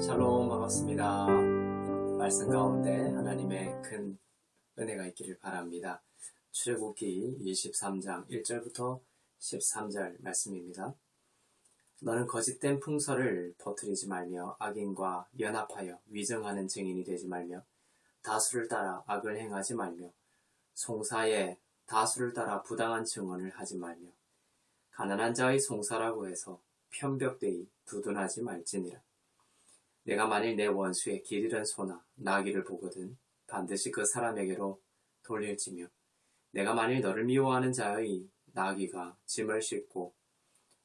샬롬 반갑습니다. 말씀 가운데 하나님의 큰 은혜가 있기를 바랍니다. 출애굽기 23장 1절부터 13절 말씀입니다. 너는 거짓된 풍설을 퍼뜨리지 말며 악인과 연합하여 위정하는 증인이 되지 말며 다수를 따라 악을 행하지 말며 송사에 다수를 따라 부당한 증언을 하지 말며 가난한 자의 송사라고 해서 편벽되이 두둔하지 말지니라. 내가 만일 내 원수의 길 잃은 소나 나귀를 보거든 반드시 그 사람에게로 돌릴지며 내가 만일 너를 미워하는 자의 나귀가 짐을 싣고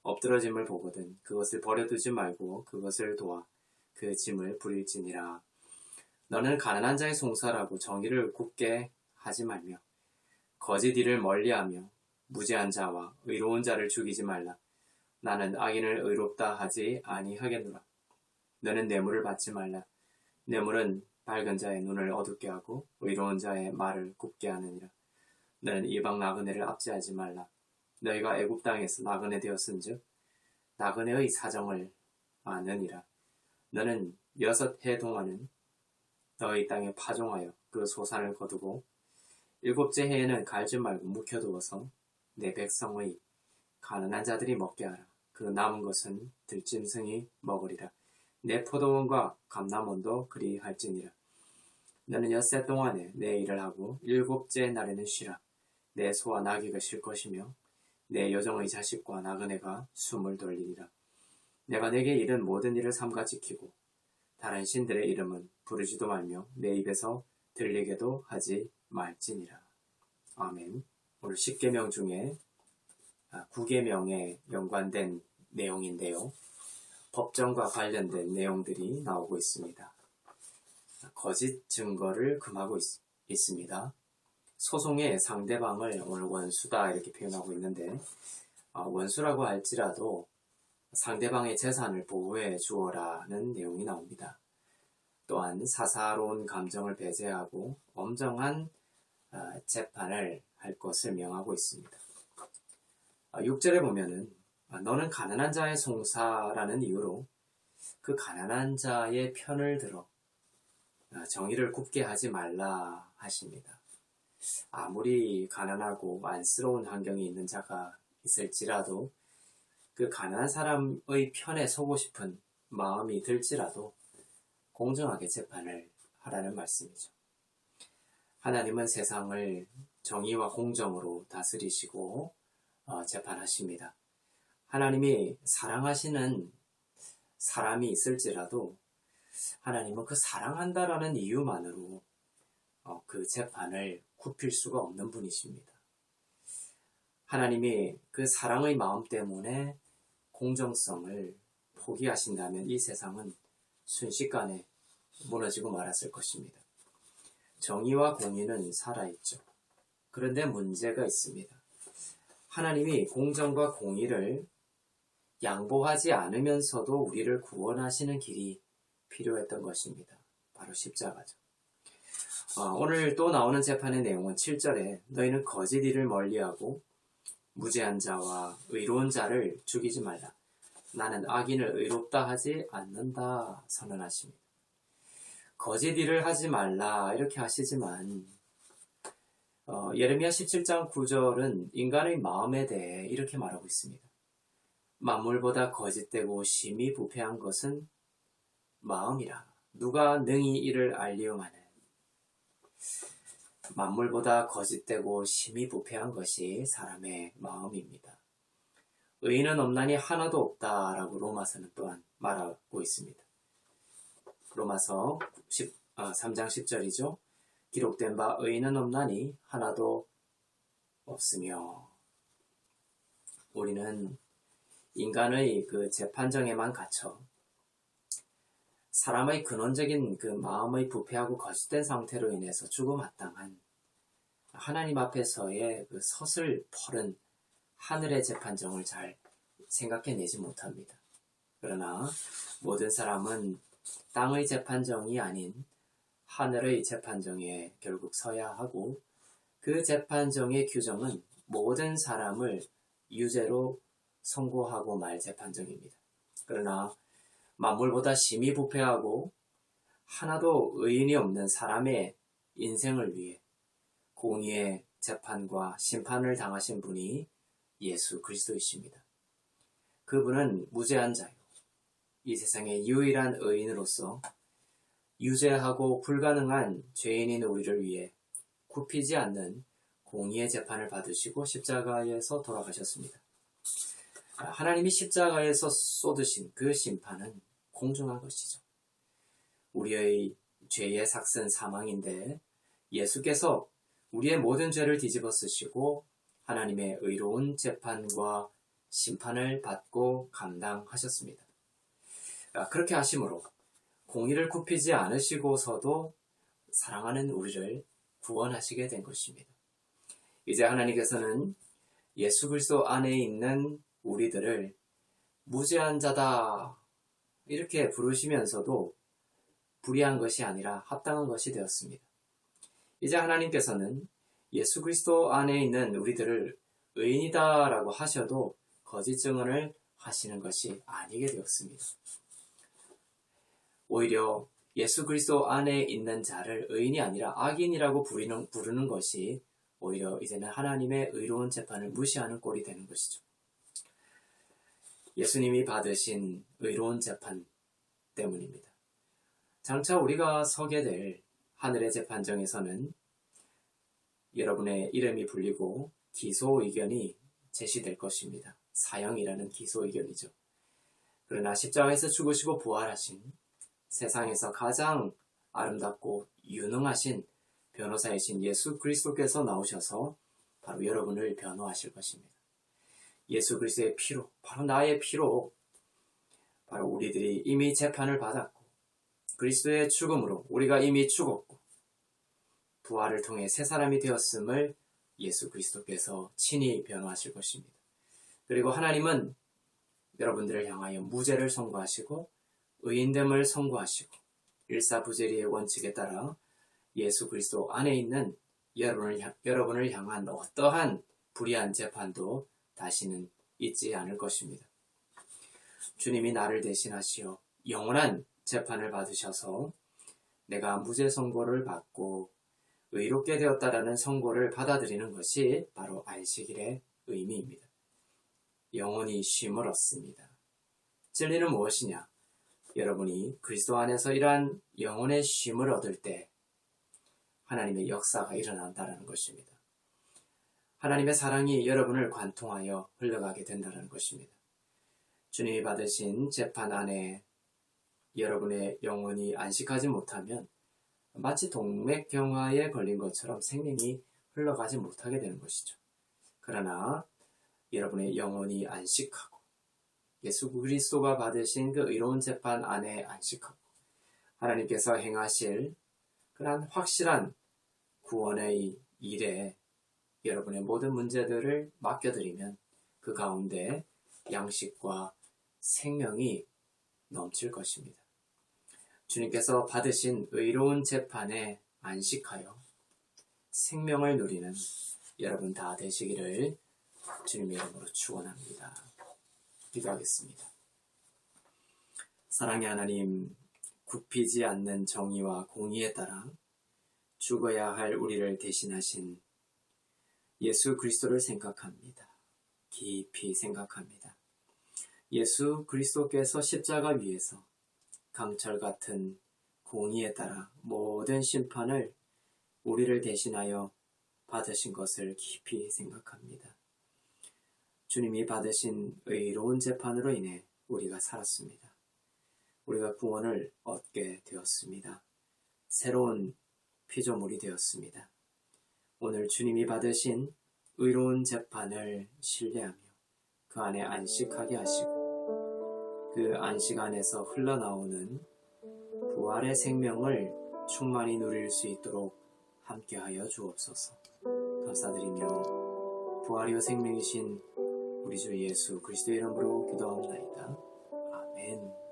엎드러짐을 보거든 그것을 버려두지 말고 그것을 도와 그 짐을 부릴지니라. 너는 가난한 자의 송사라고 정의를 굳게 하지 말며 거짓 일을 멀리하며 무죄한 자와 의로운 자를 죽이지 말라. 나는 악인을 의롭다 하지 아니하겠노라 너는 뇌물을 받지 말라. 뇌물은 밝은 자의 눈을 어둡게 하고 의로운 자의 말을 굽게 하느니라. 너는 이방 나그네를 압제하지 말라. 너희가 애굽 땅에서 나그네 되었은즉 나그네의 사정을 아느니라. 너는 여섯 해 동안은 너희 땅에 파종하여 그 소산을 거두고 일곱째 해에는 갈지 말고 묵혀두어서 내 백성의 가난한 자들이 먹게 하라. 그 남은 것은 들짐승이 먹으리라. 내 포도원과 감남원도 그리 할지니라. 너는 엿새 동안에 내 일을 하고 일곱째 날에는 쉬라. 내 소와 나귀가 쉴 것이며 내 여정의 자식과 나그네가 숨을 돌리리라. 내가 내게 이른 모든 일을 삼가 지키고 다른 신들의 이름은 부르지도 말며 내 입에서 들리게도 하지 말지니라. 아멘. 오늘 10계명 중에 9계명에 아, 연관된 내용인데요. 법정과 관련된 내용들이 나오고 있습니다. 거짓 증거를 금하고 있, 습니다 소송의 상대방을 오늘 원수다 이렇게 표현하고 있는데 어, 원수라고 할지라도 상대방의 재산을 보호해 주어라는 내용이 나옵니다. 또한 사사로운 감정을 배제하고 엄정한 어, 재판을 할 것을 명하고 있습니다. 6절에 어, 보면은 아, 너는 가난한 자의 송사라는 이유로 그 가난한 자의 편을 들어 아, 정의를 굽게 하지 말라 하십니다. 아무리 가난하고 안쓰러운 환경에 있는 자가 있을지라도 그 가난한 사람의 편에 서고 싶은 마음이 들지라도 공정하게 재판을 하라는 말씀이죠. 하나님은 세상을 정의와 공정으로 다스리시고 어, 재판하십니다. 하나님이 사랑하시는 사람이 있을지라도 하나님은 그 사랑한다라는 이유만으로 어, 그 재판을 굽힐 수가 없는 분이십니다. 하나님이 그 사랑의 마음 때문에 공정성을 포기하신다면 이 세상은 순식간에 무너지고 말았을 것입니다. 정의와 공의는 살아있죠. 그런데 문제가 있습니다. 하나님이 공정과 공의를 양보하지 않으면서도 우리를 구원하시는 길이 필요했던 것입니다. 바로 십자가죠. 어, 오늘 또 나오는 재판의 내용은 7절에 너희는 거짓 일을 멀리하고 무죄한 자와 의로운 자를 죽이지 말라. 나는 악인을 의롭다 하지 않는다 선언하십니다. 거짓 일을 하지 말라 이렇게 하시지만 어, 예레미야 17장 9절은 인간의 마음에 대해 이렇게 말하고 있습니다. 만물보다 거짓되고 심히 부패한 것은 마음이라. 누가 능히 이를 알리용하는 만물보다 거짓되고 심히 부패한 것이 사람의 마음입니다. 의인은 없나니 하나도 없다라고 로마서는 또한 말하고 있습니다. 로마서 10, 아, 3장 10절이죠. 기록된 바 의인은 없나니 하나도 없으며 우리는 인간의 그 재판정에만 갇혀 사람의 근원적인 그 마음의 부패하고 거짓된 상태로 인해서 죽음마땅한 하나님 앞에서의 그 서슬 펄은 하늘의 재판정을 잘 생각해내지 못합니다. 그러나 모든 사람은 땅의 재판정이 아닌 하늘의 재판정에 결국 서야 하고 그 재판정의 규정은 모든 사람을 유죄로 선고하고 말 재판정입니다. 그러나 만물보다 심히 부패하고 하나도 의인이 없는 사람의 인생을 위해 공의의 재판과 심판을 당하신 분이 예수 그리스도이십니다. 그분은 무죄한 자요. 이 세상의 유일한 의인으로서 유죄하고 불가능한 죄인인 우리를 위해 굽히지 않는 공의의 재판을 받으시고 십자가에서 돌아가셨습니다. 하나님이 십자가에서 쏟으신 그 심판은 공정한 것이죠. 우리의 죄의 삭슨 사망인데 예수께서 우리의 모든 죄를 뒤집어 쓰시고 하나님의 의로운 재판과 심판을 받고 감당하셨습니다. 그렇게 하심으로 공의를 굽히지 않으시고서도 사랑하는 우리를 구원하시게 된 것입니다. 이제 하나님께서는 예수 그리스도 안에 있는 우리들을 무죄한 자다 이렇게 부르시면서도 불의한 것이 아니라 합당한 것이 되었습니다. 이제 하나님께서는 예수 그리스도 안에 있는 우리들을 의인이다라고 하셔도 거짓 증언을 하시는 것이 아니게 되었습니다. 오히려 예수 그리스도 안에 있는 자를 의인이 아니라 악인이라고 부르는, 부르는 것이 오히려 이제는 하나님의 의로운 재판을 무시하는 꼴이 되는 것이죠. 예수님이 받으신 의로운 재판 때문입니다. 장차 우리가 서게 될 하늘의 재판정에서는 여러분의 이름이 불리고 기소 의견이 제시될 것입니다. 사형이라는 기소 의견이죠. 그러나 십자가에서 죽으시고 부활하신 세상에서 가장 아름답고 유능하신 변호사이신 예수 그리스도께서 나오셔서 바로 여러분을 변호하실 것입니다. 예수 그리스도의 피로, 바로 나의 피로, 바로 우리들이 이미 재판을 받았고, 그리스도의 죽음으로 우리가 이미 죽었고, 부활을 통해 새 사람이 되었음을 예수 그리스도께서 친히 변호하실 것입니다. 그리고 하나님은 여러분들을 향하여 무죄를 선고하시고 의인됨을 선고하시고 일사부재리의 원칙에 따라 예수 그리스도 안에 있는 여러분을 향한 어떠한 불의한 재판도 다시는 있지 않을 것입니다. 주님이 나를 대신하시어 영원한 재판을 받으셔서 내가 무죄 선고를 받고 의롭게 되었다라는 선고를 받아들이는 것이 바로 안식일의 의미입니다. 영원히 쉼을 얻습니다. 진리는 무엇이냐? 여러분이 그리스도 안에서 이러한 영혼의 쉼을 얻을 때 하나님의 역사가 일어난다는 것입니다. 하나님의 사랑이 여러분을 관통하여 흘러가게 된다는 것입니다. 주님이 받으신 재판 안에 여러분의 영혼이 안식하지 못하면 마치 동맥경화에 걸린 것처럼 생명이 흘러가지 못하게 되는 것이죠. 그러나 여러분의 영혼이 안식하고 예수 그리스도가 받으신 그 의로운 재판 안에 안식하고 하나님께서 행하실 그러한 확실한 구원의 일에 여러분의 모든 문제들을 맡겨드리면 그 가운데 양식과 생명이 넘칠 것입니다. 주님께서 받으신 의로운 재판에 안식하여 생명을 누리는 여러분 다 되시기를 주님의 이름으로 축원합니다. 기도하겠습니다. 사랑의 하나님, 굽히지 않는 정의와 공의에 따라 죽어야 할 우리를 대신하신 예수 그리스도를 생각합니다. 깊이 생각합니다. 예수 그리스도께서 십자가 위에서 강철 같은 공의에 따라 모든 심판을 우리를 대신하여 받으신 것을 깊이 생각합니다. 주님이 받으신 의로운 재판으로 인해 우리가 살았습니다. 우리가 구원을 얻게 되었습니다. 새로운 피조물이 되었습니다. 오늘 주님이 받으신 의로운 재판을 신뢰하며 그 안에 안식하게 하시고 그 안식 안에서 흘러나오는 부활의 생명을 충만히 누릴 수 있도록 함께하여 주옵소서. 감사드리며 부활이요 생명이신 우리 주 예수 그리스도 이름으로 기도합니다. 아멘.